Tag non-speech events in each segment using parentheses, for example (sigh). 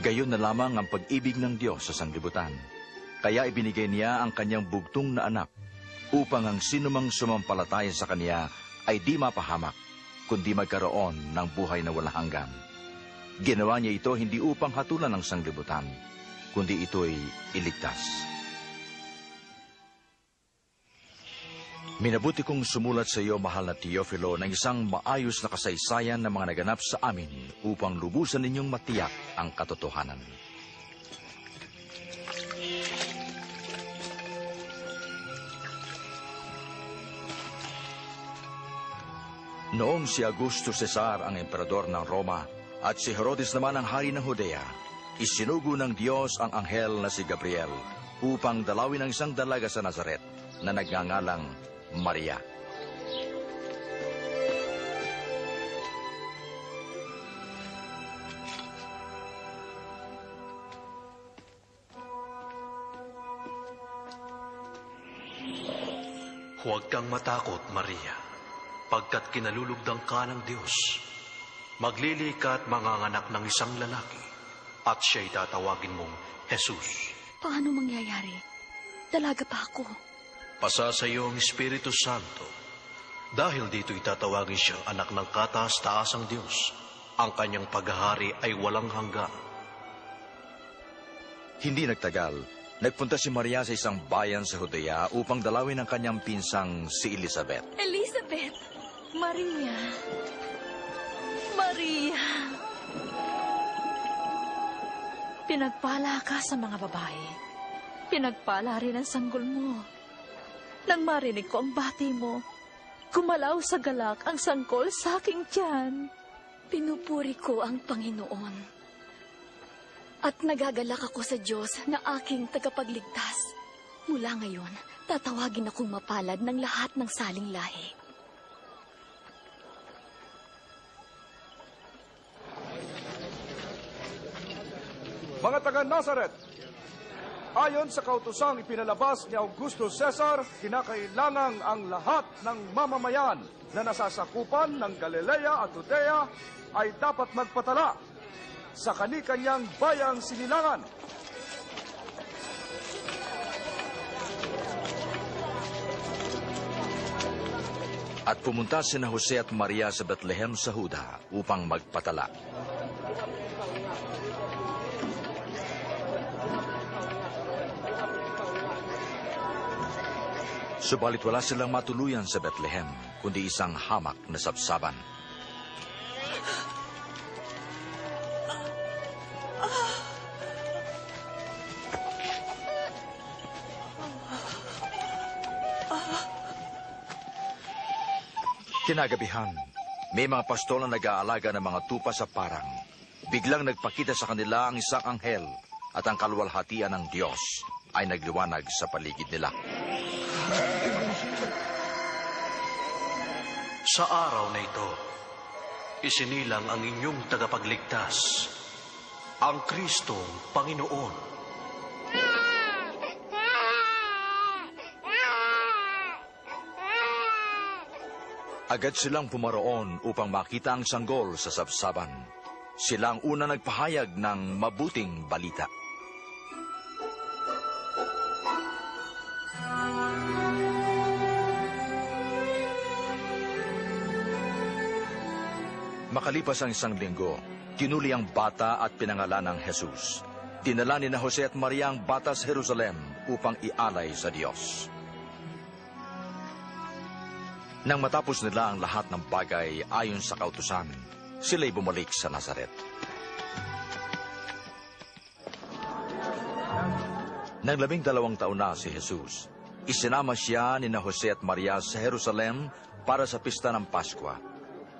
Gayon na lamang ang pag-ibig ng Diyos sa sanglibutan. Kaya ibinigay niya ang kanyang bugtong na anak upang ang sinumang sumampalataya sa kanya ay di mapahamak, kundi magkaroon ng buhay na walang hanggan. Ginawa niya ito hindi upang hatulan ng sanglibutan, kundi ito'y iligtas. Minabuti kong sumulat sa iyo, mahal na Teofilo, ng isang maayos na kasaysayan ng mga naganap sa amin upang lubusan ninyong matiyak ang katotohanan. Noong si Augusto Cesar ang emperador ng Roma at si Herodes naman ang hari ng Judea, isinugo ng Diyos ang anghel na si Gabriel upang dalawin ang isang dalaga sa Nazaret na nagngangalang Maria. Huwag kang matakot, Maria, pagkat kinalulugdang ka ng Diyos. Maglili ka at manganganak ng isang lalaki, at siya'y tatawagin mong Jesus. Paano mangyayari? Dalaga pa ako. Pasa sa iyo ang Espiritu Santo. Dahil dito itatawagin siyang anak ng kataas-taasang Diyos. Ang kanyang paghahari ay walang hanggan. Hindi nagtagal, nagpunta si Maria sa isang bayan sa Judea upang dalawin ang kanyang pinsang si Elizabeth. Elizabeth! Maria! Maria! Pinagpala ka sa mga babae. Pinagpala rin ang sanggol mo. Nang marinig ko ang bati mo, gumalaw sa galak ang sangkol sa aking tiyan. Pinupuri ko ang Panginoon. At nagagalak ako sa Diyos na aking tagapagligtas. Mula ngayon, tatawagin akong mapalad ng lahat ng saling lahi. Mga taga Nazaret, ayon sa kautusang ipinalabas ni Augusto Cesar, kinakailangang ang lahat ng mamamayan na nasasakupan ng Galilea at Judea ay dapat magpatala sa kani-kanyang bayang sinilangan. At pumunta sina Jose at Maria sa Bethlehem sa Huda upang magpatala. Subalit wala silang matuluyan sa Bethlehem, kundi isang hamak na sabsaban. Kinagabihan, may mga pastol na nag-aalaga ng mga tupa sa parang. Biglang nagpakita sa kanila ang isang anghel at ang kalwalhatian ng Diyos ay nagliwanag sa paligid nila. Sa araw na ito, isinilang ang inyong tagapagligtas, ang Kristong Panginoon. Agad silang pumaroon upang makita ang sanggol sa sabsaban. Sila ang una nagpahayag ng mabuting balita. Makalipas ang isang linggo, tinuli ang bata at pinangalan ng Jesus. Dinala ni na Jose at Maria ang bata sa Jerusalem upang ialay sa Diyos. Nang matapos nila ang lahat ng bagay ayon sa kautusan, sila'y bumalik sa Nazaret. Nang labing dalawang taon na si Jesus, isinama siya ni na Jose at Maria sa Jerusalem para sa pista ng Paskwa.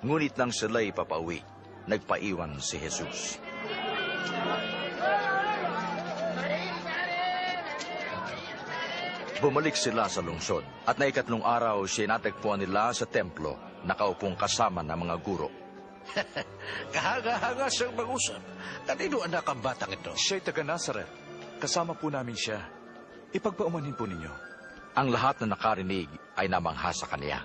Ngunit nang sila'y papauwi, nagpaiwan si Jesus. Bumalik sila sa lungsod at na ikatlong araw siya natagpuan nila sa templo nakaupong kasama ng mga guro. (laughs) Kahanga-hanga siyang mag-usap. Kanino anak ang batang ito? Siya'y taga Nazaret. Kasama po namin siya. Ipagpaumanhin po ninyo. Ang lahat na nakarinig ay namangha sa kaniya.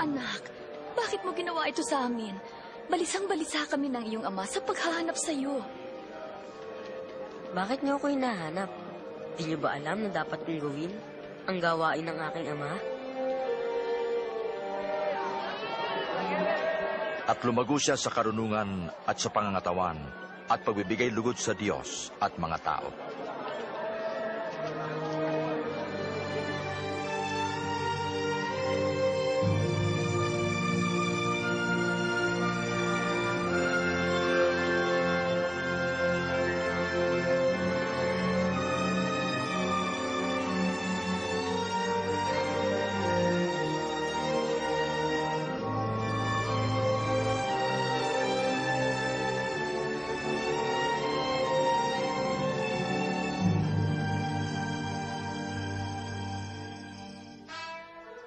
Anak, bakit mo ginawa ito sa amin? Balisang-balisa kami ng iyong ama sa paghahanap sa iyo. Bakit niyo ako hinahanap? Di niyo ba alam na dapat kong gawin ang gawain ng aking ama? At lumago siya sa karunungan at sa pangangatawan at pagbibigay lugod sa Diyos at mga tao.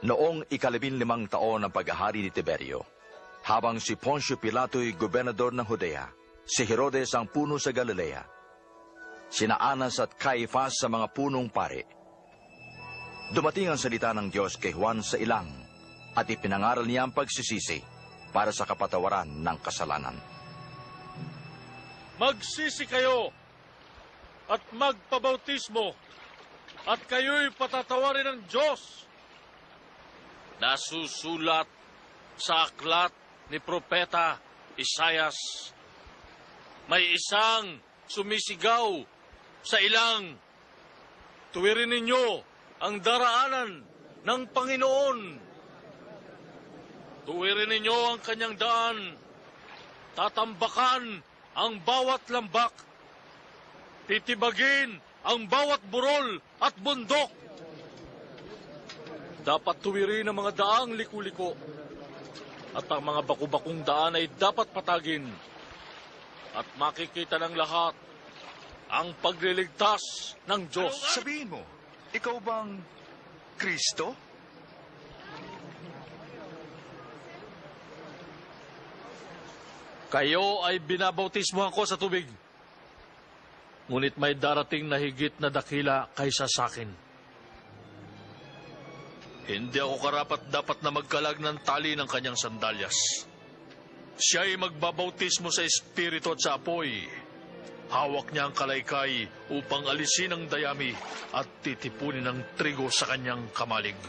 Noong ikalabing limang taon ng paghahari ni Tiberio, habang si Poncio Pilato'y gobernador ng Judea, si Herodes ang puno sa Galilea, sina Anas at Caifas sa mga punong pare. Dumating ang salita ng Diyos kay Juan sa ilang at ipinangaral niya ang pagsisisi para sa kapatawaran ng kasalanan. Magsisi kayo at magpabautismo at kayo'y patatawarin ng Diyos. Nasusulat sa aklat ni Propeta Isayas. May isang sumisigaw sa ilang. Tuwirin ninyo ang daraanan ng Panginoon. Tuwirin ninyo ang kanyang daan. Tatambakan ang bawat lambak. Titibagin ang bawat burol at bundok. Dapat tuwirin ang mga daang liku-liko. At ang mga bakubakong daan ay dapat patagin. At makikita ng lahat ang pagliligtas ng Diyos. Sabihin mo, ikaw bang Kristo? Kayo ay binabautismohan ko sa tubig. Ngunit may darating na higit na dakila kaysa sa akin. Hindi ako karapat dapat na magkalag ng tali ng kanyang sandalyas. Siya ay magbabautismo sa Espiritu at sa apoy. Hawak niya ang kalaykay upang alisin ang dayami at titipunin ang trigo sa kanyang kamalig.